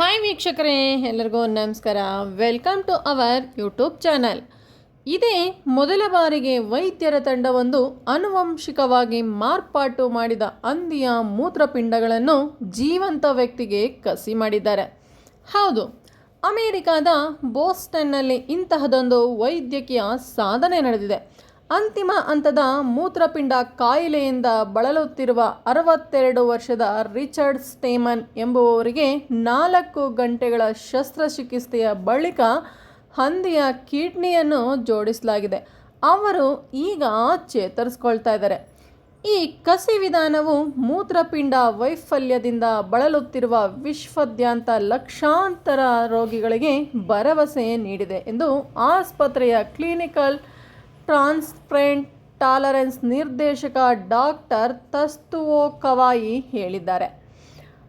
Hi ವೀಕ್ಷಕರೇ, ಎಲ್ಲರಿಗೂ ನಮಸ್ಕಾರ. Welcome to our YouTube channel ಇದೇ ಮೊದಲ ಬಾರಿಗೆ ವೈದ್ಯರ ತಂಡವೊಂದು ಆನುವಂಶಿಕವಾಗಿ ಮಾರ್ಪಾಟು ಮಾಡಿದ ಹಂದಿಯ ಮೂತ್ರಪಿಂಡಗಳನ್ನು ಜೀವಂತ ವ್ಯಕ್ತಿಗೆ ಕಸಿ ಮಾಡಿದ್ದಾರೆ. ಹೌದು, ಅಮೇರಿಕಾದ ಬೋಸ್ಟನ್ನಲ್ಲಿ ಇಂತಹದೊಂದು ವೈದ್ಯಕೀಯ ಸಾಧನೆ ನಡೆದಿದೆ. ಅಂತಿಮ ಹಂತದ ಮೂತ್ರಪಿಂಡ ಕಾಯಿಲೆಯಿಂದ ಬಳಲುತ್ತಿರುವ ಅರವತ್ತೆರಡು ವರ್ಷದ ರಿಚರ್ಡ್ ಸ್ಟೇಮನ್ ಎಂಬುವವರಿಗೆ ನಾಲ್ಕು ಗಂಟೆಗಳ ಶಸ್ತ್ರಚಿಕಿತ್ಸೆಯ ಬಳಿಕ ಹಂದಿಯ ಕಿಡ್ನಿಯನ್ನು ಜೋಡಿಸಲಾಗಿದೆ. ಅವರು ಈಗ ಚೇತರಿಸ್ಕೊಳ್ತಾ ಇದ್ದಾರೆ. ಈ ಕಸಿ ವಿಧಾನವು ಮೂತ್ರಪಿಂಡ ವೈಫಲ್ಯದಿಂದ ಬಳಲುತ್ತಿರುವ ವಿಶ್ವಾದ್ಯಂತ ಲಕ್ಷಾಂತರ ರೋಗಿಗಳಿಗೆ ಭರವಸೆ ನೀಡಿದೆ ಎಂದು ಆಸ್ಪತ್ರೆಯ ಕ್ಲಿನಿಕಲ್ ಟ್ರಾನ್ಸ್ಪ್ರೆಂಟ್ ಟಾಲರೆನ್ಸ್ ನಿರ್ದೇಶಕ ಡಾಕ್ಟರ್ ತಸ್ತುವೋ ಕವಾಯಿ ಹೇಳಿದ್ದಾರೆ.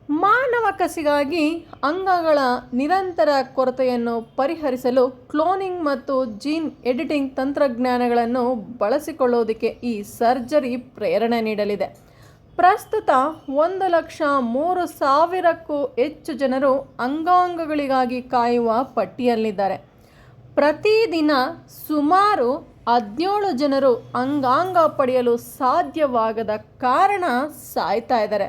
ಮಾನವ ಕಸಿಗಾಗಿ ಅಂಗಗಳ ನಿರಂತರ ಕೊರತೆಯನ್ನು ಪರಿಹರಿಸಲು ಕ್ಲೋನಿಂಗ್ ಮತ್ತು ಜೀನ್ ಎಡಿಟಿಂಗ್ ತಂತ್ರಜ್ಞಾನಗಳನ್ನು ಬಳಸಿಕೊಳ್ಳೋದಕ್ಕೆ ಈ ಸರ್ಜರಿ ಪ್ರೇರಣೆ ನೀಡಲಿದೆ. ಪ್ರಸ್ತುತ ಒಂದು ಲಕ್ಷ ಮೂರು ಸಾವಿರಕ್ಕೂ ಹೆಚ್ಚು ಜನರು ಅಂಗಾಂಗಗಳಿಗಾಗಿ ಕಾಯುವ ಪಟ್ಟಿಯಲ್ಲಿದ್ದಾರೆ. ಪ್ರತಿದಿನ ಸುಮಾರು ಹದಿನೇಳು ಜನರು ಅಂಗಾಂಗ ಪಡೆಯಲು ಸಾಧ್ಯವಾಗದ ಕಾರಣ ಸಾಯ್ತಾ ಇದ್ದಾರೆ.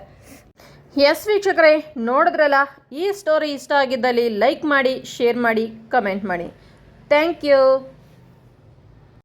ಎಸ್ ವೀಕ್ಷಕರೇ, ನೋಡಿದ್ರಲ್ಲ, ಈ ಸ್ಟೋರಿ ಇಷ್ಟ ಆಗಿದ್ದಲ್ಲಿ ಲೈಕ್ ಮಾಡಿ ಶೇರ್ ಮಾಡಿ ಕಮೆಂಟ್ ಮಾಡಿ. Thank you